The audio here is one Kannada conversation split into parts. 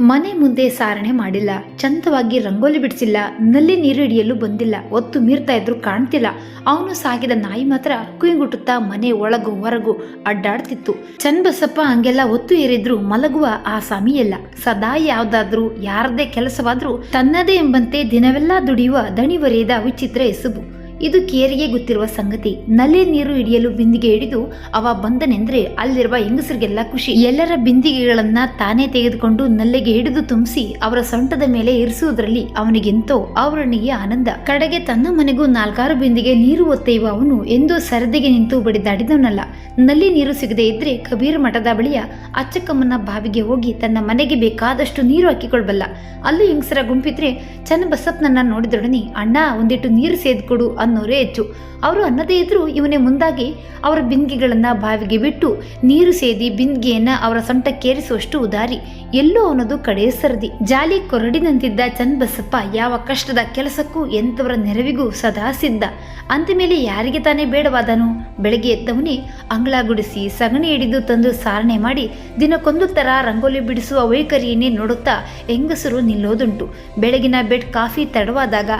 ಮನೆ ಮುಂದೆ ಸಾರಣೆ ಮಾಡಿಲ್ಲ. ಚಂದವಾಗಿ ರಂಗೋಲಿ ಬಿಡಿಸಿಲ್ಲ. ನಲ್ಲಿ ನೀರು ಹಿಡಿಯಲು ಬಂದಿಲ್ಲ. ಒತ್ತು ಮೀರ್ತಾ ಇದ್ರು ಕಾಣ್ತಿಲ್ಲ. ಅವನು ಸಾಗಿದ ನಾಯಿ ಮಾತ್ರ ಕುಯ್ಗುಟ್ಟುತ್ತಾ ಮನೆ ಒಳಗು ಹೊರಗು ಅಡ್ಡಾಡ್ತಿತ್ತು. ಚನ್ಬಸಪ್ಪ ಹಂಗೆಲ್ಲ ಒತ್ತು ಏರಿದ್ರು ಮಲಗುವ ಆ ಸಮಯಲ್ಲ ಸದಾ ಯಾವ್ದಾದ್ರೂ, ಯಾರದೇ ಕೆಲಸವಾದ್ರೂ ತನ್ನದೇ ಎಂಬಂತೆ ದಿನವೆಲ್ಲ ದುಡಿಯುವ ದಣಿವರಿಯದ ವಿಚಿತ್ರ ಎಸುಬು. ಇದು ಕೇರಿಗೆ ಗೊತ್ತಿರುವ ಸಂಗತಿ. ನಲ್ಲಿ ನೀರು ಹಿಡಿಯಲು ಬಿಂದಿಗೆ ಹಿಡಿದು ಅವ ಬಂದನೆಂದ್ರೆ ಅಲ್ಲಿರುವ ಹೆಂಗಸರಿಗೆಲ್ಲ ಖುಷಿ. ಎಲ್ಲರ ಬಿಂದಿಗೆಗಳನ್ನ ತಾನೇ ತೆಗೆದುಕೊಂಡು ನಲ್ಲಿಗೆ ಹಿಡಿದು ತುಂಬಿಸಿ ಅವರ ಸೊಂಟದ ಮೇಲೆ ಇರಿಸುವುದರಲ್ಲಿ ಅವನಿಗೆಂತೋ ಅವರಣಿಗೆ ಆನಂದ. ಕಡೆಗೆ ತನ್ನ ಮನೆಗೂ ನಾಲ್ಕಾರು ಬಿಂದಿಗೆ ನೀರು ಒತ್ತೆಯುವ ಅವನು ಎಂದೂ ಸರದಿಗೆ ನಿಂತು ಬಡಿದಾಡಿದವನಲ್ಲ. ನಲ್ಲಿ ನೀರು ಸಿಗದೇ ಇದ್ರೆ ಕಬೀರ್ ಮಠದ ಬಳಿಯ ಅಚ್ಚಕ್ಕಮ್ಮನ ಬಾವಿಗೆ ಹೋಗಿ ತನ್ನ ಮನೆಗೆ ಬೇಕಾದಷ್ಟು ನೀರು ಹಾಕಿಕೊಳ್ಬಲ್ಲ. ಅಲ್ಲಿ ಹೆಂಗಸರ ಗುಂಪಿದ್ರೆ, ಚನ್ನಬಸಪ್ಪನನ್ನ ನೋಡಿದೊಡನೆ, ಅಣ್ಣ, ಒಂದಿಟ್ಟು ನೀರು ಸೇದ್ಕೊಡು ಅನ್ನೋರೇ ಹೆಚ್ಚು. ಅವರು ಅನ್ನದೇ ಇದ್ರೂ ಇವನೇ ಮುಂದಾಗಿ ಅವರ ಬಿಂದಿಗೆಗಳನ್ನು ಬಾವಿಗೆ ಬಿಟ್ಟು ನೀರು ಸೇದಿ ಬಿಂದಿಗೆಯನ್ನು ಅವರ ಸೊಂಟಕ್ಕೇರಿಸುವಷ್ಟು ಉದಾರಿ ಎಲ್ಲೋ ಅನ್ನೋದು ಕಡೆ ಸರದಿ. ಜಾಲಿ ಕೊರಡಿನಂತಿದ್ದ ಚನ್ನಬಸಪ್ಪ ಯಾವ ಕಷ್ಟದ ಕೆಲಸಕ್ಕೂ ಎಂಥವರ ನೆರವಿಗೂ ಸದಾ ಸಿದ್ಧ. ಅಂದಮೇಲೆ ಯಾರಿಗೆ ತಾನೇ ಬೇಡವಾದನು? ಬೆಳಗ್ಗೆ ಎದ್ದವನೇ ಅಂಗಳ ಗುಡಿಸಿ ಸಗಣಿ ಹಿಡಿದು ತಂದು ಸಾರಣೆ ಮಾಡಿ ದಿನಕ್ಕೊಂದು ತರ ರಂಗೋಲಿ ಬಿಡಿಸುವ ವೈಖರಿಯನ್ನೇ ನೋಡುತ್ತಾ ಹೆಂಗಸರು ನಿಲ್ಲೋದುಂಟು. ಬೆಳಗಿನ ಬೆಡ್ ಕಾಫಿ ತಡವಾದಾಗ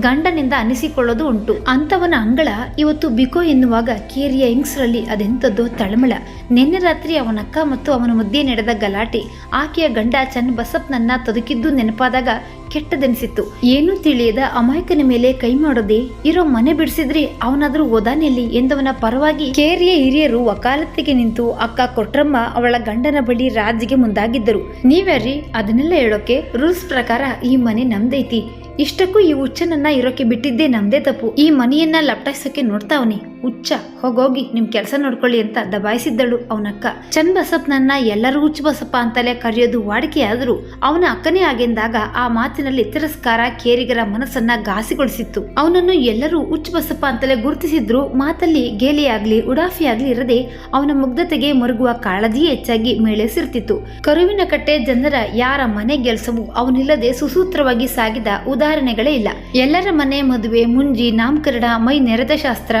ಗಂಡನಿಂದ ಅನಿಸಿಕೊಳ್ಳೋದು ಉಂಟು. ಅಂಥವನ ಅಂಗಳ ಇವತ್ತು ಬಿಕೋ ಎನ್ನುವಾಗ ಕೇರಿಯ ಹೆಂಗಸರಲ್ಲಿ ಅದೆಂಥದ್ದೋ ತಳಮಳ. ನಿನ್ನೆ ರಾತ್ರಿ ಅವನಕ್ಕ ಮತ್ತು ಅವನ ಮುದ್ದೆ ನಡೆದ ಗಲಾಟೆ. ಆಕೆಯ ಗಂಡ ಚನ್ ಬಸಪ್ಪನನ್ನ ತದುಕಿದ್ದು ನೆನಪಾದಾಗ ಕೆಟ್ಟದೆನಿಸಿತ್ತು. ಏನೂ ತಿಳಿಯದ ಅಮಾಯಕನ ಮೇಲೆ ಕೈ ಮಾಡೋದೆ ಇರೋ ಮನೆ ಬಿಡಿಸಿದ್ರೆ ಅವನಾದ್ರೂ ಓದಾನೆಲ್ಲಿ ಎಂದವನ ಪರವಾಗಿ ಕೇರಿಯ ಹಿರಿಯರು ವಕಾಲತ್ತಿಗೆ ನಿಂತು ಅಕ್ಕ ಕೊಟ್ರಮ್ಮ ಅವಳ ಗಂಡನ ಬಳಿ ರಾಜಿಗೆ ಮುಂದಾಗಿದ್ದರು. ನೀವ್ಯಾರಿ ಅದನ್ನೆಲ್ಲ ಹೇಳೋಕೆ ರೂಲ್ಸ್ ಪ್ರಕಾರ ಈ ಮನೆ ನಮ್ದೈತಿ. ಇಷ್ಟಕ್ಕೂ ಈ ಹುಚ್ಚನನ್ನ ಇರೋಕೆ ಬಿಟ್ಟಿದ್ದೇ ನಮ್ದೇ ತಪ್ಪು. ಈ ಮನೆಯನ್ನ ಲಪ್ಟಾಯಿಸೋಕೆ ನೋಡ್ತಾವನಿ. ಹುಚ್ಚ, ಹೋಗೋಗಿ, ನಿಮ್ ಕೆಲಸ ನೋಡ್ಕೊಳ್ಳಿ ಅಂತ ದಬಾಯಿಸಿದ್ದಳು ಅವನಕ್ಕ. ಚಂದ್ ಬಸಪ್ಪನನ್ನ ಎಲ್ಲರೂ ಹುಚ್ಚ ಬಸಪ್ಪ ಅಂತಲೇ ಕರೆಯೋದು ವಾಡಿಕೆ ಆದ್ರೂ ಅವನ ಅಕ್ಕನೇ ಆಗಿಂದಾಗ ಆ ಮಾತಿನಲ್ಲಿ ತಿರಸ್ಕಾರ ಕೇರಿಗರ ಮನಸ್ಸನ್ನ ಘಾಸಿಗೊಳಿಸಿತ್ತು. ಅವನನ್ನು ಎಲ್ಲರೂ ಹುಚ್ಚ ಬಸಪ್ಪ ಅಂತಲೇ ಗುರುತಿಸಿದ್ರು ಮಾತಲ್ಲಿ ಗೇಲಿಯಾಗ್ಲಿ ಉಡಾಫಿ ಇರದೆ ಅವನ ಮುಗ್ಧತೆಗೆ ಮರುಗುವ ಕಾಳಜಿಯೇ ಹೆಚ್ಚಾಗಿ ಮೇಳೆಸಿರ್ತಿತ್ತು ಕರುವಿನ ಕಟ್ಟೆ ಜನರ ಯಾರ ಮನೆ ಗೆಲ್ಸವು ಅವನಿಲ್ಲದೆ ಸುಸೂತ್ರವಾಗಿ ಸಾಗಿದ ಉದಾಹರಣೆಗಳೇ ಇಲ್ಲ. ಎಲ್ಲರ ಮನೆ ಮದುವೆ, ಮುಂಜಿ, ನಾಮಕರಣ ಮೈ ನೆರೆದ ಶಾಸ್ತ್ರ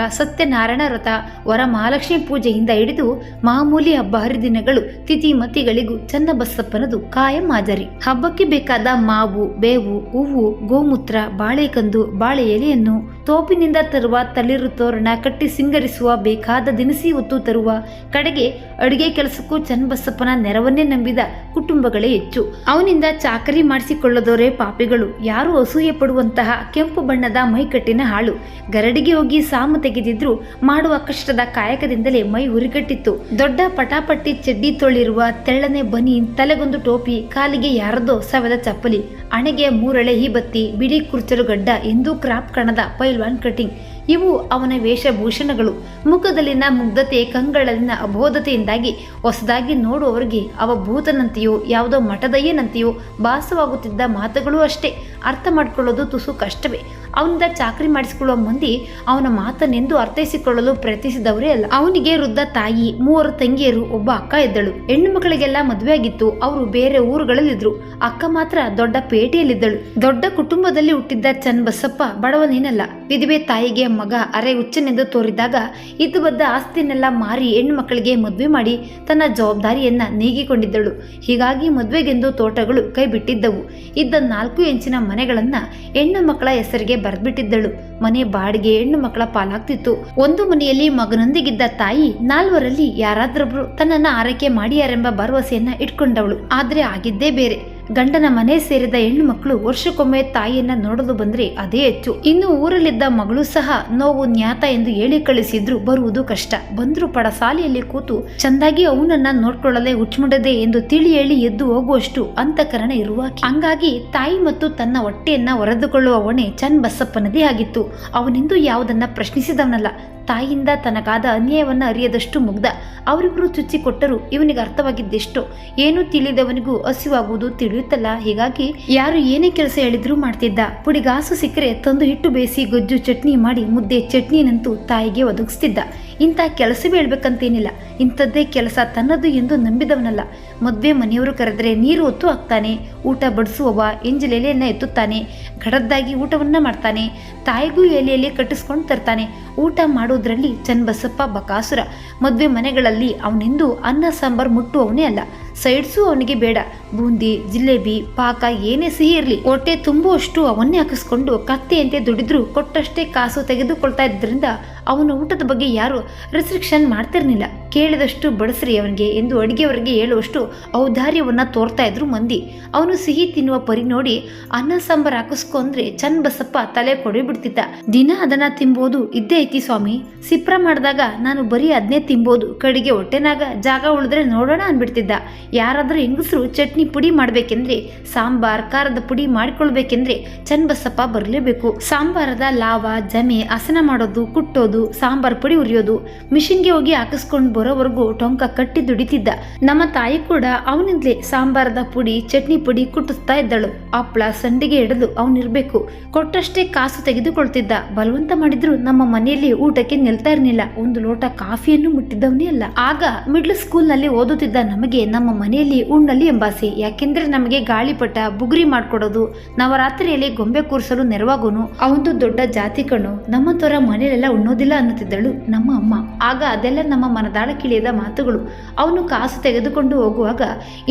ಸತ್ಯನಾರಾಯಣ ವ್ರತ ವರ ಮಹಾಲಕ್ಷ್ಮಿ ಪೂಜೆಯಿಂದ ಹಿಡಿದು ಮಾಮೂಲಿ ಹಬ್ಬ ಹರಿದಿನಗಳು, ತಿಥಿ ಮತಿಗಳಿಗೂ ಚನ್ನಬಸಪ್ಪನದು ಕಾಯಂ ಮಾದರಿ. ಹಬ್ಬಕ್ಕೆ ಬೇಕಾದ ಮಾವು, ಬೇವು, ಹೂವು, ಗೋಮೂತ್ರ, ಬಾಳೆಕಂದು, ಬಾಳೆ ಎಲೆಯನ್ನು ತೋಪಿನಿಂದ ತರುವ ತಳಿರು ತೋರಣ ಕಟ್ಟಿ ಸಿಂಗರಿಸುವ ಬೇಕಾದ ದಿನಸಿ ಹೊತ್ತು ತರುವ ಕಡೆಗೆ ಅಡುಗೆ ಕೆಲಸಕ್ಕೂ ಚನ್ನಬಸಪ್ಪನ ನೆರವನ್ನೇ ನಂಬಿದ ಕುಟುಂಬಗಳೇ ಹೆಚ್ಚು. ಅವನಿಂದ ಚಾಕರಿ ಮಾಡಿಸಿಕೊಳ್ಳದವರೇ ಪಾಪಿಗಳು. ಯಾರು ಅಸೂಯೆ ಪಡುವಂತಹ ಕೆಂಪು ಬಣ್ಣದ ಮೈಕಟ್ಟಿನ ಹಾಳು. ಗರಡಿಗೆ ಹೋಗಿ ಸಾಮು ತೆಗೆದಿದ್ರು ಮಾಡುವ ಕಷ್ಟದ ಕಾಯಕದಿಂದಲೇ ಮೈ ಉರಿಗಟ್ಟಿತ್ತು. ದೊಡ್ಡ ಪಟಾಪಟ್ಟಿ ಚಡ್ಡಿ ತೊಳಿರುವ ತೆಳ್ಳನೆ ಬನಿ ತಲೆಗೊಂದು ಟೋಪಿ, ಕಾಲಿಗೆ ಯಾರದೋ ಸವೆದ ಚಪ್ಪಲಿ ಹಣೆಗೆ ಮೂರಳೆ ಹಿಬತ್ತಿ ಬಿಡಿ ಕುರ್ಚಲು ಗಡ್ಡ, ಎಂದು ಕ್ರಾಪ್ ಕಣದ ಪೈಲ್ವಾನ್ ಕಟಿಂಗ್. ಇವು ಅವನ ವೇಷಭೂಷಣಗಳು. ಮುಖದಲ್ಲಿನ ಮುಗ್ಧತೆ, ಕಂಗಳಲ್ಲಿನ ಅಬೋಧತೆಯಿಂದಾಗಿ ಹೊಸದಾಗಿ ನೋಡುವವರಿಗೆ ಅವ ಭೂತನಂತೆಯೋ, ಯಾವುದೋ ಮಠದಯ್ಯನಂತೆಯೋ ಭಾಸವಾಗುತ್ತಿದ್ದ ಮಾತುಗಳು ಅಷ್ಟೇ. ಅರ್ಥ ಮಾಡಿಕೊಳ್ಳೋದು ತುಸು ಕಷ್ಟವೇ. ಅವನಿಂದ ಚಾಕರಿ ಮಾಡಿಸಿಕೊಳ್ಳುವ ಮಂದಿ ಅವನ ಮಾತನ್ನೆಂದು ಅರ್ಥೈಸಿಕೊಳ್ಳಲು ಪ್ರಯತ್ನಿಸಿದವರೇ ಅಲ್ಲ. ಅವನಿಗೆ ವೃದ್ಧ ತಾಯಿ, ಮೂವರು ತಂಗಿಯರು, ಒಬ್ಬ ಅಕ್ಕ ಇದ್ದಳು. ಹೆಣ್ಣು ಮಕ್ಕಳಿಗೆಲ್ಲ ಮದುವೆ ಆಗಿತ್ತು. ಅವರು ಬೇರೆ ಊರುಗಳಲ್ಲಿದ್ರು. ಅಕ್ಕ ಮಾತ್ರ ದೊಡ್ಡ ಪೇಟೆಯಲ್ಲಿದ್ದಳು. ದೊಡ್ಡ ಕುಟುಂಬದಲ್ಲಿ ಹುಟ್ಟಿದ್ದ ಚನ್ನಬಸಪ್ಪ ಬಡವನೇನಲ್ಲ ವಿಧವೆ ತಾಯಿಗೆ ಮಗ, ಅರೆ ಹುಚ್ಚನೆಂದು ತೋರಿದಾಗ ಇದ್ದು ಬದ್ದ ಆಸ್ತಿನೆಲ್ಲ ಮಾರಿ ಹೆಣ್ಣು ಮಕ್ಕಳಿಗೆ ಮದುವೆ ಮಾಡಿ ತನ್ನ ಜವಾಬ್ದಾರಿಯನ್ನ ನೀಗಿಕೊಂಡಿದ್ದಳು. ಹೀಗಾಗಿ ಮದುವೆಗೆಂದು ತೋಟಗಳು ಕೈ ಬಿಟ್ಟಿದ್ದವು ಇದ್ದ ನಾಲ್ಕು ಇಂಚಿನ ಮನೆಗಳನ್ನ ಹೆಣ್ಣು ಮಕ್ಕಳ ಹೆಸರಿಗೆ ಬರೆದ್ಬಿಟ್ಟಿದ್ದಳು. ಮನೆ ಬಾಡಿಗೆ ಹೆಣ್ಣು ಮಕ್ಕಳ ಪಾಲಾಗ್ತಿತ್ತು. ಒಂದು ಮನೆಯಲ್ಲಿ ಮಗನೊಂದಿಗಿದ್ದ ತಾಯಿ, ನಾಲ್ವರಲ್ಲಿ ಯಾರಾದ್ರೊಬ್ರು ತನ್ನನ್ನ ಆರೈಕೆ ಮಾಡಿಯಾರೆಂಬ ಭರವಸೆಯನ್ನ ಇಟ್ಕೊಂಡವಳು. ಆದ್ರೆ ಆಗಿದ್ದೇ ಬೇರೆ. ಗಂಡನ ಮನೆ ಸೇರಿದ ಹೆಣ್ಣು ಮಕ್ಕಳು ವರ್ಷಕ್ಕೊಮ್ಮೆ ತಾಯಿಯನ್ನ ನೋಡಲು ಬಂದ್ರೆ ಅದೇ ಹೆಚ್ಚು ಇನ್ನು ಊರಲ್ಲಿದ್ದ ಮಗಳು ಸಹ ನೋವು ನ್ಯಾತ ಎಂದು ಹೇಳಿ ಕಳಿಸಿದ್ರು. ಬರುವುದು ಕಷ್ಟ. ಬಂದ್ರು ಪಡ ಸಾಲಿಯಲ್ಲಿ ಕೂತು ಚಂದಾಗಿ ಅವನನ್ನ ನೋಡ್ಕೊಳ್ಳದೆ ಹುಚ್ಚುಮುಡದೆ ಎಂದು ತಿಳಿ ಹೇಳಿ ಎದ್ದು ಹೋಗುವಷ್ಟು ಅಂತಃಕರಣ ಇರುವ. ಹಂಗಾಗಿ ತಾಯಿ ಮತ್ತು ತನ್ನ ಹೊಟ್ಟೆಯನ್ನ ಹೊರೆದುಕೊಳ್ಳುವ ಹೊಣೆ ಚನ್ ಬಸಪ್ಪನದೇ ಆಗಿತ್ತು. ಅವನಿಂದು ಯಾವುದನ್ನ ಪ್ರಶ್ನಿಸಿದವನಲ್ಲ. ತಾಯಿಯಿಂದ ತನಗಾದ ಅನ್ಯಾಯವನ್ನ ಅರಿಯದಷ್ಟು ಮುಗ್ಧ. ಅವರಿಬ್ಬರು ಚುಚ್ಚಿ ಕೊಟ್ಟರು ಇವನಿಗೆ ಅರ್ಥವಾಗಿದ್ದೆಷ್ಟೋ. ಏನು ತಿಳಿದವನಿಗೂ ಹಸಿವಾಗುವುದು ತಿಳಿಯುತ್ತಲ್ಲ ಹೀಗಾಗಿ ಯಾರು ಏನೇ ಕೆಲಸ ಹೇಳಿದ್ರು ಮಾಡ್ತಿದ್ದ. ಪುಡಿಗಾಸು ಸಿಕ್ಕರೆ ತಂದು ಹಿಟ್ಟು ಬೇಯಿಸಿ ಗೊಜ್ಜು ಚಟ್ನಿ ಮಾಡಿ ಮುದ್ದೆ ಚಟ್ನಿನಂತೂ ತಾಯಿಗೆ ಒದಗಿಸ್ತಿದ್ದ. ಇಂಥ ಕೆಲಸವೇ ಹೇಳ್ಬೇಕಂತೇನಿಲ್ಲ. ಇಂಥದ್ದೇ ಕೆಲಸ ತನ್ನದು ಎಂದು ನಂಬಿದವನಲ್ಲ. ಮದುವೆ ಮನೆಯವರು ಕರೆದರೆ ನೀರು ಹೊತ್ತು ಹಾಕ್ತಾನೆ, ಊಟ ಬಡಿಸುವವ ಎಂಜಲೆಲೆಯನ್ನು ಎತ್ತುತ್ತಾನೆ ಗಡದ್ದಾಗಿ ಊಟವನ್ನು ಮಾಡ್ತಾನೆ, ತಾಯಿಗೂ ಎಲೆಯಲ್ಲಿ ಕಟ್ಟಿಸ್ಕೊಂಡು ತರ್ತಾನೆ. ಊಟ ಮಾಡೋದ್ರಲ್ಲಿ ಚನ್ನಬಸಪ್ಪ ಬಕಾಸುರ. ಮದುವೆ ಮನೆಗಳಲ್ಲಿ ಅವನೆಂದು ಅನ್ನ, ಸಾಂಬಾರ್ ಮುಟ್ಟುವವನೇ ಅಲ್ಲ. ಸೈಡ್ಸು ಅವನಿಗೆ ಬೇಡ. ಬೂಂದಿ, ಜಿಲೇಬಿ, ಪಾಕ ಏನೇ ಸಿಹಿ ಇರಲಿ. ಹೊಟ್ಟೆ ತುಂಬುವಷ್ಟು ಅವನ್ನೇ ಹಾಕಿಸ್ಕೊಂಡು ಕತ್ತೆಯಂತೆ ದುಡಿದ್ರು, ಕೊಟ್ಟಷ್ಟೇ ಕಾಸು ತೆಗೆದುಕೊಳ್ತಾ ಇದ್ದರಿಂದ ಅವನ ಊಟದ ಬಗ್ಗೆ ಯಾರು ರೆಸ್ಟ್ರಿಕ್ಷನ್ ಮಾಡ್ತಿರ್ಲಿಲ್ಲ. ಕೇಳಿದಷ್ಟು ಬಡಿಸ್ರಿ ಅವನಿಗೆ ಎಂದು ಅಡುಗೆಯವರಿಗೆ ಹೇಳುವಷ್ಟು ಔದಾರ್ಯವನ್ನು ತೋರ್ತಾ ಇದ್ರು ಮಂದಿ. ಅವನು ಸಿಹಿ ತಿನ್ನುವ ಪರಿ ನೋಡಿ ಅನ್ನ ಸಾಂಬಾರ್ ಹಾಕಿಸ್ಕೊಂಡ್ರೆ ಚಂದ ಬಸಪ್ಪ ತಲೆ ಕೊಡಿ ಬಿಡ್ತಿದ್ದ ದಿನ ಅದನ್ನ ತಿಂಬೋದು ಇದ್ದೇ ಐತಿ ಸ್ವಾಮಿ. ಸಿಪ್ರ ಮಾಡಿದಾಗ ನಾನು ಬರೀ ಅದನ್ನೇ ತಿಂಬೋದು ಕಡೆಗೆ ಹೊಟ್ಟೆನಾಗ ಜಾಗ ಉಳಿದ್ರೆ ನೋಡೋಣ ಅನ್ಬಿಡ್ತಿದ್ದ ಯಾರಾದರೂ ಹೆಂಗಸರು ಚಟ್ನಿ ಪುಡಿ ಮಾಡ್ಬೇಕೆಂದ್ರೆ, ಸಾಂಬಾರ್ ಖಾರದ ಪುಡಿ ಮಾಡಿಕೊಳ್ಬೇಕೆಂದ್ರೆ ಚನ್ನಬಸಪ್ಪ ಬರಲೇಬೇಕು. ಸಾಂಬಾರದ ಲಾವ, ಜಮೆ, ಹಸನ ಮಾಡೋದು, ಕುಟ್ಟೋದು ಸಾಂಬಾರ್ ಪುಡಿ ಉರಿಯೋದು. ಮಿಷಿನ್ಗೆ ಹೋಗಿ ಹಾಕಿಸ್ಕೊಂಡು ಬರೋವರೆಗೂ ಟೊಂಕ ಕಟ್ಟಿ ದುಡಿತಿದ್ದ. ನಮ್ಮ ತಾಯಿ ಕೂಡ ಅವನಿಂದಲೇ ಸಾಂಬಾರದ ಪುಡಿ, ಚಟ್ನಿ ಪುಡಿ ಕುಟ್ಟಿಸ್ತಾ ಇದ್ದಳು. ಹಪ್ಪಳ ಸಂಡಿಗೆ ಹಿಡಿದು ಅವನಿರ್ಬೇಕು. ಕೊಟ್ಟಷ್ಟೇ ಕಾಸು ತೆಗೆದುಕೊಳ್ತಿದ್ದ. ಬಲವಂತ ಮಾಡಿದ್ರು ನಮ್ಮ ಮನೆಯಲ್ಲಿ ಊಟಕ್ಕೆ ನಿಲ್ತಾ ಇರಲಿಲ್ಲ. ಒಂದು ಲೋಟ ಕಾಫಿಯನ್ನು ಮುಟ್ಟಿದ್ದವನೇ ಅಲ್ಲ. ಆಗ ಮಿಡ್ಲ್ ಸ್ಕೂಲ್ನಲ್ಲಿ ಓದುತ್ತಿದ್ದ ನಮಗೆ ನಮ್ಮ ಮನೆಯಲ್ಲಿ ಉಣ್ಣಲ್ಲಿ ಎಂಬಾಸೆ. ಯಾಕೆಂದ್ರೆ ನಮಗೆ ಗಾಳಿಪಟ, ಬುಗುರಿ ಮಾಡ್ಕೊಡೋದು, ನವರಾತ್ರಿಯಲ್ಲಿ ಗೊಂಬೆ ಕೂರಿಸಲು ನೆರವಾಗೋನು. ಅವನು ದೊಡ್ಡ ಜಾತಿ ಕಣ್ಣು. ನಮ್ಮ ತರ ಮನೆಯಲ್ಲೆಲ್ಲ ಉಣ್ಣೋದಿಲ್ಲ ಅನ್ನುತ್ತಿದ್ದಳು ನಮ್ಮ ಅಮ್ಮ. ಆಗ ಅದೆಲ್ಲ ನಮ್ಮ ಮನದಾಳ ಕಿಳಿಯದ ಮಾತುಗಳು. ಅವನು ಕಾಸು ತೆಗೆದುಕೊಂಡು ಹೋಗುವಾಗ,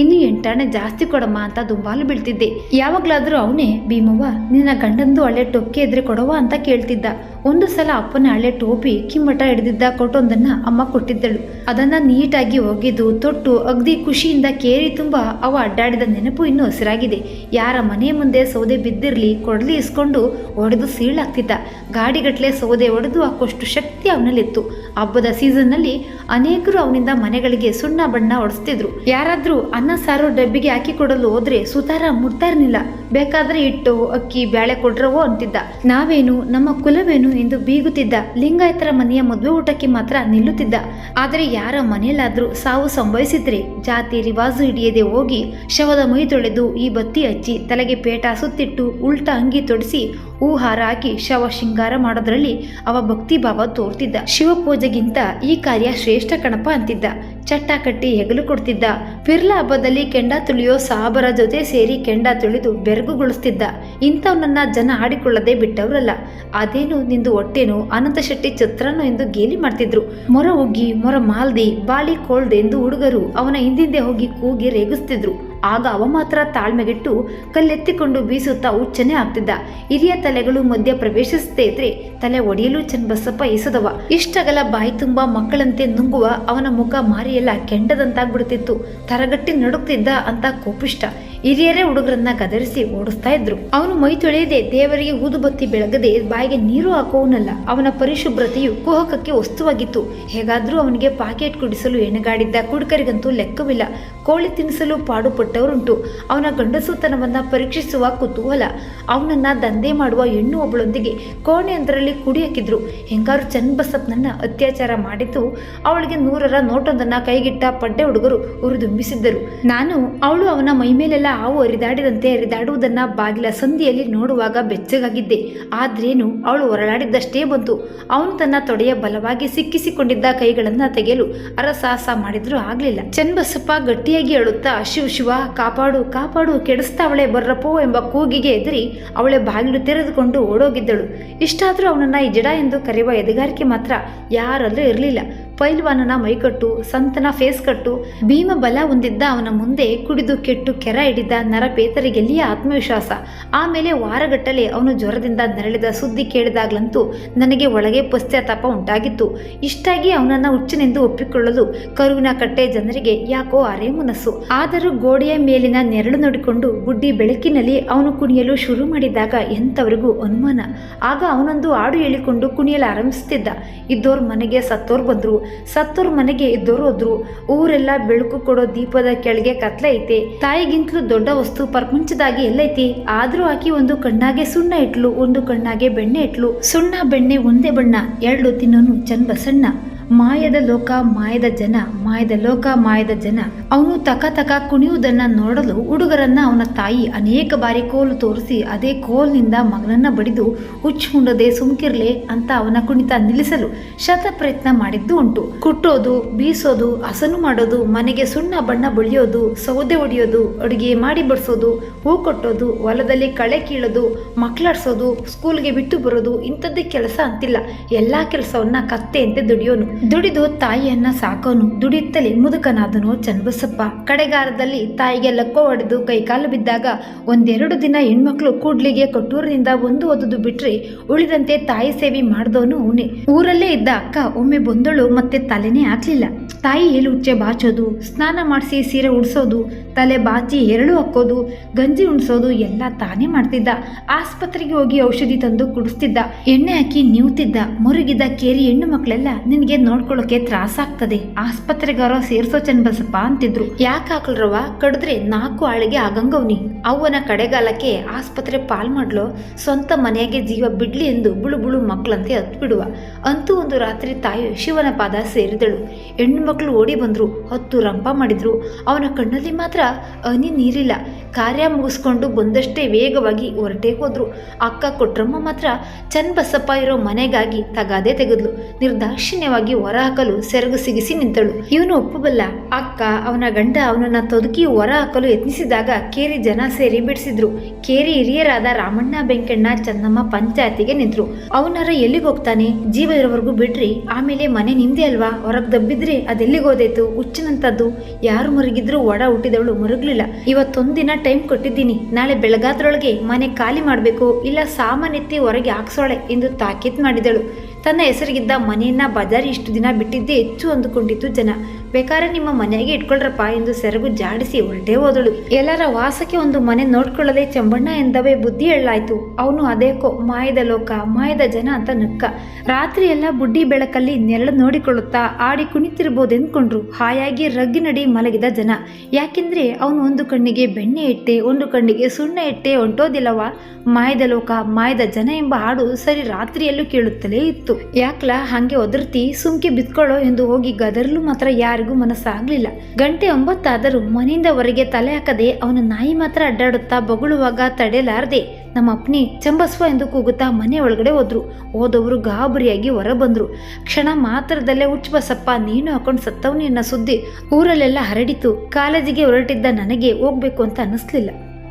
ಇನ್ನು ಎಂಟಾಣೆ ಜಾಸ್ತಿ ಕೊಡಮ್ಮ ಅಂತ ದುಂಬಾಲು ಬೀಳ್ತಿದ್ದೆ. ಯಾವಾಗ್ಲಾದ್ರೂ ಅವನೇ, ಭೀಮವ್ವ, ನಿನ್ನ ಗಂಡಂದು ಹಳೆ ಟೊಕ್ಕೆ ಎದ್ರೆ ಕೊಡವ ಅಂತ ಕೇಳ್ತಿದ್ದ. ಒಂದು ಸಲ ಅಪ್ಪನ ಹಳೆ ಟೋಪಿ, ಕಿಮ್ಮಟ ಹಿಡಿದಿದ್ದ ಕೊಟ್ಟೊಂದನ್ನ ಅಮ್ಮ ಕೊಟ್ಟಿದ್ದಳು. ಅದನ್ನ ನೀಟಾಗಿ ಒಗೆದು, ತೊಟ್ಟು, ಅಗ್ದಿ ಖುಷಿಯಿಂದ ಕೇರಿ ತುಂಬ ಅವ ಅಡ್ಡಾಡಿದ ನೆನಪು ಇನ್ನೂ ಹಸಿರಾಗಿದೆ. ಯಾರ ಮನೆ ಮುಂದೆ ಸೌದೆ ಬಿದ್ದಿರಲಿ, ಕೊಡ್ಲಿ ಇಸ್ಕೊಂಡು ಒಡೆದು ಸೀಳಾಗ್ತಿದ್ದ. ಗಾಡಿಗಟ್ಲೆ ಸೌದೆ ಒಡೆದು ಶಕ್ತಿ ಅವನಲ್ಲಿತ್ತು. ಹಬ್ಬದ ಸೀಸನ್ನಲ್ಲಿ ಅನೇಕರು ಅವನಿಂದ ಮನೆಗಳಿಗೆ ಸುಣ್ಣ ಬಣ್ಣ ಹೊಡೆಸ್ತಿದ್ರು. ಯಾರಾದರೂ ಅನ್ನ, ಸಾರು, ಡಬ್ಬಿಗೆ ಹಾಕಿ ಕೊಡಲು ಹೋದ್ರೆ ಸುತಾರ ಮುಟ್ತಾ ಬೇಕಾದರೆ ಬೇಕಾದ್ರೆ ಇಟ್ಟು ಅಕ್ಕಿ, ಬ್ಯಾಳೆ ಕೊಡ್ರವೋ ಅಂತಿದ್ದ. ನಾವೇನು, ನಮ್ಮ ಕುಲವೇನು ಎಂದು ಬೀಗುತ್ತಿದ್ದ. ಲಿಂಗಾಯತರ ಮನೆಯ ಮದುವೆ ಊಟಕ್ಕೆ ಮಾತ್ರ ನಿಲ್ಲುತ್ತಿದ್ದ. ಆದರೆ ಯಾರ ಮನೆಯಲ್ಲಾದರೂ ಸಾವು ಸಂಭವಿಸಿದ್ರೆ ಜಾತಿ ರಿವಾಜು ಹಿಡಿಯದೆ ಹೋಗಿ ಶವದ ಮೈ ತೊಳೆದು ಈ ಬತ್ತಿ ಹಚ್ಚಿ ತಲೆಗೆ ಪೇಟ ಸುತ್ತಿಟ್ಟು ಉಲ್ಟಾ ಅಂಗಿ ತೊಡಿಸಿ ಹೂ ಹಾರ ಹಾಕಿ ಶವ ಶೃಂಗಾರ ಮಾಡೋದ್ರಲ್ಲಿ ಅವ ಭಕ್ತಿ ಭಾವ ತೋರ್ತಿದ್ದ. ಶಿವ ಪೂಜೆಗಿಂತ ಈ ಕಾರ್ಯ ಶ್ರೇಷ್ಠ ಕಣಪ ಅಂತಿದ್ದ. ಚಟ್ಟ ಕಟ್ಟಿ ಹೆಗಲು ಕೊಡ್ತಿದ್ದ. ಪಿರ್ಲ ಹಬ್ಬದಲ್ಲಿ ಕೆಂಡ ತುಳಿಯೋ ಸಾಬರ ಜೊತೆ ಸೇರಿ ಕೆಂಡ ತುಳಿದು ಬೆರಗುಗೊಳಿಸ್ತಿದ್ದ. ಇಂಥವನನ್ನ ಜನ ಆಡಿಕೊಳ್ಳದೆ ಬಿಟ್ಟವರಲ್ಲ. ಅದೇನು ನಿಂದು ಹೊಟ್ಟೆನು, ಅನಂತ ಶೆಟ್ಟಿ ಚಿತ್ರನು ಎಂದು ಗೇಲಿ ಮಾಡ್ತಿದ್ರು. ಮೊರ ಉಗ್ಗಿ, ಮೊರ ಮಾಲ್ದಿ, ಬಾಳಿ ಕೋಳ್ದೆ ಎಂದು ಹುಡುಗರು ಅವನ ಹಿಂದಿಂದೆ ಹೋಗಿ ಕೂಗಿ ರೇಗಿಸ್ತಿದ್ರು. ಆಗ ಅವ ಮಾತ್ರ ತಾಳ್ಮೆಗೆಟ್ಟು ಕಲ್ಲೆತ್ತಿಕೊಂಡು ಬೀಸುತ್ತಾ ಉಚ್ಚನೆ ಆಗ್ತಿದ್ದ. ಹಿರಿಯ ತಲೆಗಳು ಮಧ್ಯ ಪ್ರವೇಶಿಸದೇ ಇದ್ರೆ ತಲೆ ಒಡೆಯಲು ಚನ್ನಬಸಪ್ಪ ಇಸದವ ಇಷ್ಟಗಲ ಬಾಯಿ ತುಂಬ ಮಕ್ಕಳಂತೆ ನುಂಗುವ ಅವನ ಮುಖ ಮಾರಿಯೆಲ್ಲ ಕೆಂಡದಂತಾಗ್ಬಿಡ್ತಿತ್ತು. ತರಗಟ್ಟಿ ನಡುಕ್ತಿದ್ದ ಅಂತ ಕೋಪಿಷ್ಟ. ಹಿರಿಯರೇ ಹುಡುಗರನ್ನ ಗದರಿಸಿ ಓಡಿಸ್ತಾ ಇದ್ರು. ಅವನು ಮೈ ತೊಳೆಯದೆ ದೇವರಿಗೆ ಊದುಬತ್ತಿ ಬೆಳಗದೆ ಬಾಯಿಗೆ ನೀರು ಹಾಕುವನಲ್ಲ ಅವನ ಪರಿಶುಭ್ರತೆಯು ಕುಹಕಕ್ಕೆ ವಸ್ತುವಾಗಿತ್ತು. ಹೇಗಾದ್ರೂ ಅವನಿಗೆ ಪಾಕೆಟ್ ಕುಡಿಸಲು ಎಣಗಾಡಿದ್ದ ಕುಡುಕರಿಗಂತೂ ಲೆಕ್ಕವಿಲ್ಲ. ಕೋಳಿ ತಿನ್ನಿಸಲು ಪಾಡುಪಟ್ಟವರುಂಟು. ಅವನ ಗಂಡಸುತನವನ್ನು ಪರೀಕ್ಷಿಸುವ ಕುತೂಹಲ. ಅವನನ್ನ ದಂಧೆ ಮಾಡುವ ಹೆಣ್ಣು ಒಬ್ಬಳೊಂದಿಗೆ ಕೋಣೆಯೊಂದರಲ್ಲಿ ಕುಡಿ ಹಾಕಿದ್ರು. ಹೆಂಗಾರು ಚನ್ನಬಸಪ್ಪನನ್ನ ಅತ್ಯಾಚಾರ ಮಾಡಿದ್ದು, ಅವಳಿಗೆ ನೂರರ ನೋಟೊಂದನ್ನು ಕೈಗಿಟ್ಟ ಪಡ್ಡೆ ಹುಡುಗರು ಉರಿದುಂಬಿಸಿದ್ದರು. ನಾನು ಅವಳು ಅವನ ಮೈಮೇಲೆಲ್ಲ ಹಾವು ಹರಿದಾಡಿದಂತೆ ಹರಿದಾಡುವುದನ್ನು ಬಾಗಿಲ ಸಂದಿಯಲ್ಲಿ ನೋಡುವಾಗ ಬೆಚ್ಚಗಾಗಿದ್ದೆ. ಆದ್ರೇನು ಅವಳು ಹೊರಳಾಡಿದ್ದಷ್ಟೇ ಬಂತು. ಅವನು ತನ್ನ ತೊಡೆಯ ಬಲವಾಗಿ ಸಿಕ್ಕಿಸಿಕೊಂಡಿದ್ದ ಕೈಗಳನ್ನು ತೆಗೆಯಲು ಅರಸಾಹಸ ಮಾಡಿದ್ರು ಆಗಲಿಲ್ಲ. ಚನ್ನಬಸಪ್ಪ ಗಟ್ಟಿಯಾಗಿ ಅಳುತ್ತಾ ಶಿವ ಶಿವ, ಕಾಪಾಡು ಕಾಪಾಡು ಕೆಡಿಸ್ತಾವಳೆ ಬರ್ರಪ್ಪೋ ಎಂಬ ಕೂಗಿಗೆ ಎದುರಿ ಅವಳೆ ಬಾಗಿಲು ತೆರೆದುಕೊಂಡು ಓಡೋಗಿದ್ದಳು. ಇಷ್ಟಾದರೂ ಅವನನ್ನ ಈ ಜಡ ಎಂದು ಕರೆಯುವ ಎದೆಗಾರಿಕೆ ಮಾತ್ರ ಯಾರಲ್ಲೂ ಇರಲಿಲ್ಲ. ಪೈಲ್ವಾನನ ಮೈಕಟ್ಟು, ಸಂತನ ಫೇಸ್ ಕಟ್ಟು ಭೀಮ ಬಲ ಹೊಂದಿದ್ದ ಅವನ ಮುಂದೆ ಕುಡಿದು ಕೆಟ್ಟು ಕೆರ ಹಿಡಿದ ನರಪೇತರಿಗೆಲ್ಲಿಯ ಆತ್ಮವಿಶ್ವಾಸ? ಆಮೇಲೆ ವಾರಗಟ್ಟಲೆ ಅವನು ಜ್ವರದಿಂದ ನರಳಿದ ಸುದ್ದಿ ಕೇಳಿದಾಗ್ಲಂತೂ ನನಗೆ ಒಳಗೆ ಪಶ್ಚಾತ್ತಾಪ ಉಂಟಾಗಿತ್ತು. ಇಷ್ಟಾಗಿ ಅವನನ್ನ ಹುಚ್ಚನೆಂದು ಒಪ್ಪಿಕೊಳ್ಳಲು ಕರುವಿನ ಕಟ್ಟೆ ಜನರಿಗೆ ಯಾಕೋ ಅರೆ ಮನಸ್ಸು. ಆದರೂ ಗೋಡೆಯ ಮೇಲಿನ ನೆರಳು ನೋಡಿಕೊಂಡು ಗುಡ್ಡಿ ಬೆಳಕಿನಲ್ಲಿ ಅವನು ಕುಣಿಯಲು ಶುರು ಮಾಡಿದಾಗ ಎಂಥವರಿಗೂ ಅನುಮಾನ. ಆಗ ಅವನೊಂದು ಹಾಡು ಹೇಳಿಕೊಂಡು ಕುಣಿಯಲು ಆರಂಭಿಸುತ್ತಿದ್ದ. ಇದ್ದೋರ್ ಮನೆಗೆ ಸತ್ತೋರ್ ಬಂದ್ರು. ಸತ್ತೋರ್ ಮನೆಗೆ ಇದ್ದವರು ಹೋದ್ರು ಊರೆಲ್ಲ ಬೆಳಕು ಕೊಡೋ ದೀಪದ ಕೆಳಗೆ ಕತ್ಲೆ ಐತೆ. ತಾಯಿಗಿಂತಲೂ ದೊಡ್ಡ ವಸ್ತು ಪ್ರಪಂಚದಾಗಿ ಎಲ್ಲೈತಿ. ಆದ್ರೂ ಆಕಿ ಒಂದು ಕಣ್ಣಾಗೆ ಸುಣ್ಣ ಇಟ್ಲು, ಒಂದು ಕಣ್ಣಾಗೆ ಬೆಣ್ಣೆ ಇಟ್ಲು. ಸುಣ್ಣ, ಬೆಣ್ಣೆ ಒಂದೇ ಬಣ್ಣ, ಎರಡು ತಿನ್ನೋನು ಚಂದ ಬಸಣ್ಣ ಮಾಯದ ಲೋಕ, ಮಾಯದ ಜನ, ಮಾಯದ ಲೋಕ, ಮಾಯದ ಜನ. ಅವನು ತಕ ತಕ ಕುಣಿಯುವುದನ್ನ ನೋಡಲು ಹುಡುಗರನ್ನ ಅವನ ತಾಯಿ ಅನೇಕ ಬಾರಿ ಕೋಲು ತೋರಿಸಿ ಅದೇ ಕೋಲ್ನಿಂದ ಮಗನನ್ನ ಬಡಿದು ಹುಚ್ಚುಂಡದೆ ಸುಮ್ಕಿರ್ಲೆ ಅಂತ ಅವನ ಕುಣಿತ ನಿಲ್ಲಿಸಲು ಶತ ಪ್ರಯತ್ನ ಮಾಡಿದ್ದು ಉಂಟು. ಕುಟ್ಟೋದು, ಬೀಸೋದು, ಹಸನು ಮಾಡೋದು, ಮನೆಗೆ ಸುಣ್ಣ ಬಣ್ಣ ಬಳಿಯೋದು, ಸೌದೆ ಹೊಡೆಯೋದು ಅಡುಗೆ ಮಾಡಿ ಬಡಿಸೋದು, ಹೂ ಕೊಟ್ಟೋದು, ಹೊಲದಲ್ಲಿ ಕಳೆ ಕೀಳೋದು, ಮಕ್ಕಳಾಡ್ಸೋದು ಸ್ಕೂಲ್ಗೆ ಬಿಟ್ಟು ಬರೋದು ಇಂಥದ್ದೇ ಕೆಲಸ ಅಂತಿಲ್ಲ. ಎಲ್ಲಾ ಕೆಲಸವನ್ನ ಕತ್ತೆಯಂತೆ ದುಡಿಯೋನು. ದುಡಿದು ತಾಯಿಯನ್ನ ಸಾಕೋನು ದುಡಿಯುತ್ತಲೇ ಮುದುಕನಾದನು ಚನ್ನಬಸಪ್ಪ. ಕಡೆಗಾರದಲ್ಲಿ ತಾಯಿಗೆ ಲಕ್ಕೋ ಹೊಡೆದು ಕೈಕಾಲು ಬಿದ್ದಾಗ ಒಂದೆರಡು ದಿನ ಹೆಣ್ಮಕ್ಳು ಕೂಡ್ಲಿಗೆ ಕೊಟ್ಟೂರಿನಿಂದ ಒಂದು ಓದುದು ಬಿಟ್ರೆ ಉಳಿದಂತೆ ತಾಯಿ ಸೇವೆ ಮಾಡಿದವನು ಅವನೇ. ಊರಲ್ಲೇ ಇದ್ದ ಅಕ್ಕ ಒಮ್ಮೆ ಬಂದಳು, ಮತ್ತೆ ತಲೆನೇ ಹಾಕ್ಲಿಲ್ಲ. ತಾಯಿ ಏಳು ಉಚ್ಚೆ ಬಾಚೋದು, ಸ್ನಾನ ಮಾಡಿಸಿ ಸೀರೆ ಉಡ್ಸೋದು, ತಲೆ ಬಾಚಿ ಎರಳು ಹಾಕೋದು, ಗಂಜಿ ಉಣ್ಸೋದು ಎಲ್ಲ ತಾನೇ ಮಾಡ್ತಿದ್ದ. ಆಸ್ಪತ್ರೆಗೆ ಹೋಗಿ ಔಷಧಿ ತಂದು ಕುಡಿಸ್ತಿದ್ದ. ಎಣ್ಣೆ ಹಾಕಿ ನೀವುತ್ತಿದ್ದ ಮುರುಗಿದ ಕೇರಿ ಹೆಣ್ಣು ಮಕ್ಕಳೆಲ್ಲ ನಿನಗೆ ನೋಡ್ಕೊಳ್ಳೋಕೆ ತ್ರಾಸಾಗ್ತದೆ ಆಸ್ಪತ್ರೆಗಾರ ಸೇರ್ಸೋ ಚನ್ನಬಸಪ್ಪ ಅಂತಿದ್ರು. ಯಾಕೆ ಹಾಕಲ್ರವ ಕಡಿದ್ರೆ ನಾಲ್ಕು ಆಳಿಗೆ ಆಗಂಗವ್ನಿ. ಅವನ ಕಡೆಗಾಲಕ್ಕೆ ಆಸ್ಪತ್ರೆ ಪಾಲ್ ಮಾಡ್ಲೋ, ಸ್ವಂತ ಮನೆಯಾಗೆ ಜೀವ ಬಿಡ್ಲಿ ಎಂದು ಬುಳು ಬುಳು ಮಕ್ಕಳಂತೆ ಹತ್ಬಿಡುವ. ಅಂತೂ ಒಂದು ರಾತ್ರಿ ತಾಯಿ ಶಿವನ ಪಾದ ಸೇರಿದಳು. ಹೆಣ್ಣು ಮಕ್ಕಳು ಓಡಿ ಬಂದ್ರು. ಹತ್ತು ರಂಪ ಮಾಡಿದ್ರು. ಅವನ ಕಣ್ಣಲ್ಲಿ ಮಾತ್ರ ಹನಿ ನೀರಿಲ್ಲ. ಕಾರ್ಯ ಮುಗಿಸ್ಕೊಂಡು ಬಂದಷ್ಟೇ ವೇಗವಾಗಿ ಹೊರಟೇ ಹೋದ್ರು. ಅಕ್ಕ ಕೊಟ್ರಮ್ಮ ಮಾತ್ರ ಚನ್ನಬಸಪ್ಪ ಇರೋ ಮನೆಗಾಗಿ ತಗಾದೆ ತೆಗೆದ್ಲು. ನಿರ್ದಾಕ್ಷಿಣ್ಯವಾಗಿ ಹೊರ ಹಾಕಲು ಸೆರಗು ಸಿಗಿಸಿ ನಿಂತಳು. ಇವನು ಒಪ್ಪಬಲ್ಲ. ಅಕ್ಕ, ಅವನ ಗಂಡ ಅವನನ್ನ ತೊದಕಿ ಹೊರ ಹಾಕಲು ಯತ್ನಿಸಿದಾಗ ಕೇರಿ ಜನ ಸೇರಿ ಬಿಡಿಸಿದ್ರು. ಕೇರಿ ಹಿರಿಯರಾದ ರಾಮಣ್ಣ, ಬೆಂಕಣ್ಣ, ಚನ್ನಮ್ಮ ಪಂಚಾಯತಿಗೆ ನಿಂತರು. ಅವನರ ಎಲ್ಲಿಗೆ ಹೋಗ್ತಾನೆ? ಜೀವ ಇರೋವರೆಗೂ ಬಿಡ್ರಿ. ಆಮೇಲೆ ಮನೆ ನಿಂದೆ ಅಲ್ವಾ? ಹೊರಗೆ ದಬ್ಬಿದ್ರೆ ಅದೆಲ್ಲಿಗೆ ಹೋದೈತು? ಹುಚ್ಚಿನಂತದ್ದು. ಯಾರು ಮರುಗಿದ್ರು ಒಡ ಹುಟ್ಟಿದವಳು ಮರುಗ್ಲಿಲ್ಲ. ಇವತ್ತೊಂದಿನ ಟೈಮ್ ಕೊಟ್ಟಿದ್ದೀನಿ. ನಾಳೆ ಬೆಳಗಾದ್ರೊಳಗೆ ಮನೆ ಖಾಲಿ ಮಾಡಬೇಕು, ಇಲ್ಲ ಸಾಮಾನೆತ್ತಿ ಹೊರಗೆ ಹಾಕ್ಸೋಳೆ ಎಂದು ತಾಕೀತ್ ಮಾಡಿದಳು. ತನ್ನ ಹೆಸರಿಗಿದ್ದ ಮನೆಯನ್ನ ಬಜಾರಿ ಇಷ್ಟು ದಿನ ಬಿಟ್ಟಿದ್ದೇ ಹೆಚ್ಚು ಅಂದುಕೊಂಡಿತ್ತು ಜನ. ಬೇಕಾದ್ರೆ ನಿಮ್ಮ ಮನೆಗೆ ಇಟ್ಕೊಳ್ರಪ್ಪ ಎಂದು ಸೆರಗು ಜಾಡಿಸಿ ಹೊರಟೇ ಹೋದಳು. ಎಲ್ಲರ ವಾಸಕ್ಕೆ ಒಂದು ಮನೆ ನೋಡ್ಕೊಳ್ಳದೆ ಚಂಬಣ್ಣ ಎಂದವೇ ಬುದ್ಧಿ ಎಳ್ಳಾಯ್ತು. ಅವನು ಅದೇಕೋ ಮಾಯದ ಲೋಕ, ಮಾಯದ ಜನ ಅಂತ ನಕ್ಕ. ರಾತ್ರಿ ಎಲ್ಲ ಬುಡ್ಡಿ ಬೆಳಕಲ್ಲಿ ನೆರಳು ನೋಡಿಕೊಳ್ಳುತ್ತಾ ಆಡಿ ಕುಣಿತಿರ್ಬೋದು ಎಂದ್ಕೊಂಡ್ರು ಹಾಯಾಗಿ ರಗ್ಗಿನಡಿ ಮಲಗಿದ ಜನ. ಯಾಕೆಂದ್ರೆ ಅವನು ಒಂದು ಕಣ್ಣಿಗೆ ಬೆಣ್ಣೆ ಇಟ್ಟೆ, ಒಂದು ಕಣ್ಣಿಗೆ ಸುಣ್ಣ ಇಟ್ಟೆ ಹೊಂಟೋದಿಲ್ಲವ ಮಾಯದ ಲೋಕ, ಮಾಯದ ಜನ ಎಂಬ ಹಾಡು ಸರಿ ರಾತ್ರಿಯಲ್ಲೂ ಕೇಳುತ್ತಲೇ ಇತ್ತು. ಯಾಕ್ಲ ಹಂಗೆ ಒದರ್ತಿ, ಸುಮ್ಕೆ ಬಿತ್ಕೊಳ್ಳೋ ಎಂದು ಹೋಗಿ ಗದರ್ಲು ಮಾತ್ರ ಯಾರಿಗೂ ಮನಸ್ಸಾಗ್ಲಿಲ್ಲ. ಗಂಟೆ ಒಂಬತ್ತಾದರೂ ಮನೆಯಿಂದ ಹೊರಗೆ ತಲೆ ಹಾಕದೆ ಅವನ ನಾಯಿ ಮಾತ್ರ ಅಡ್ಡಾಡುತ್ತಾ ಬಗಳುವಾಗ ತಡೆಯಲಾರದೆ ನಮ್ಮ ಅಪ್ನಿ ಚಂಬಸ್ವ ಎಂದು ಕೂಗುತ್ತಾ ಮನೆ ಒಳಗಡೆ ಹೋದ್ರು. ಹೋದವರು ಗಾಬರಿಯಾಗಿ ಹೊರ ಬಂದ್ರು ಕ್ಷಣ ಮಾತ್ರದಲ್ಲೇ ಹುಚ್ಚ ಬಸಪ್ಪ ನೀನು ಹಾಕೊಂಡು ಸತ್ತವನು ಎನ್ನ ಸುದ್ದಿ. ಊರಲ್ಲೆಲ್ಲ ಹರಡಿತು. ಕಾಲೇಜಿಗೆ ಹೊರಟಿದ್ದ ನನಗೆ ಹೋಗ್ಬೇಕು ಅಂತ ಅನ್ನಿಸ್ಲಿಲ್ಲ.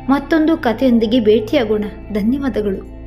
ಮತ್ತೊಂದು ಕಥೆಯೊಂದಿಗೆ ಭೇಟಿಯಾಗೋಣ. ಧನ್ಯವಾದಗಳು.